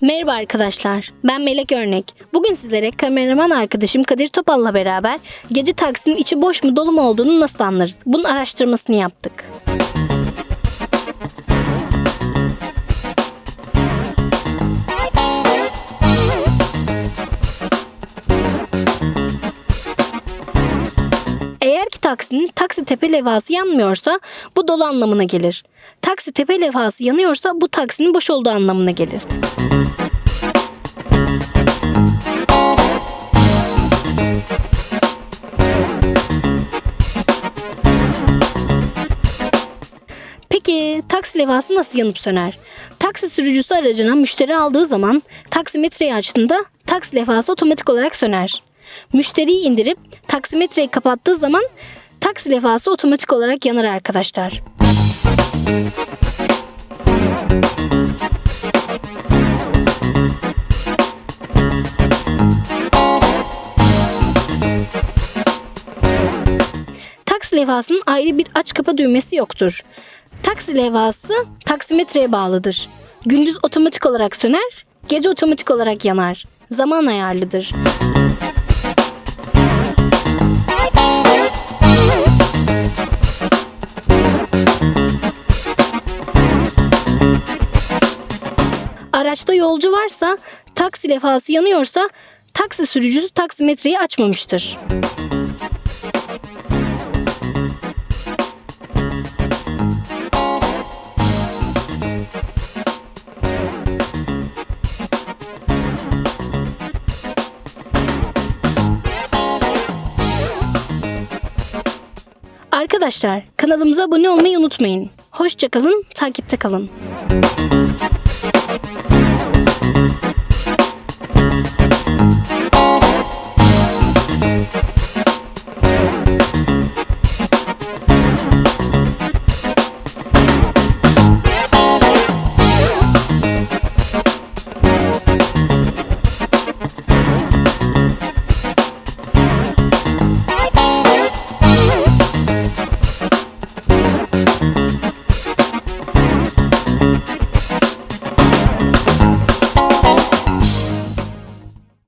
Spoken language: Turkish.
Merhaba arkadaşlar, ben Melek Örnek. Bugün sizlere kameraman arkadaşım Kadir Topal'la beraber gece taksinin içi boş mu dolu mu olduğunu nasıl anlarız? Bunun araştırmasını yaptık. Taksinin taksi tepe levhası yanmıyorsa bu dolu anlamına gelir. Taksi tepe levhası yanıyorsa bu taksinin boş olduğu anlamına gelir. Peki taksi levhası nasıl yanıp söner? Taksi sürücüsü aracına müşteri aldığı zaman taksimetreyi açtığında taksi levhası otomatik olarak söner. Müşteriyi indirip taksimetreyi kapattığı zaman taksi levhası otomatik olarak yanar arkadaşlar. Taksi levhasının ayrı bir aç kapa düğmesi yoktur. Taksi levhası taksimetreye bağlıdır. Gündüz otomatik olarak söner, gece otomatik olarak yanar. Zaman ayarlıdır. Araçta yolcu varsa, taksi levhası yanıyorsa, taksi sürücüsü taksimetreyi açmamıştır. Arkadaşlar kanalımıza abone olmayı unutmayın. Hoşçakalın, takipte kalın.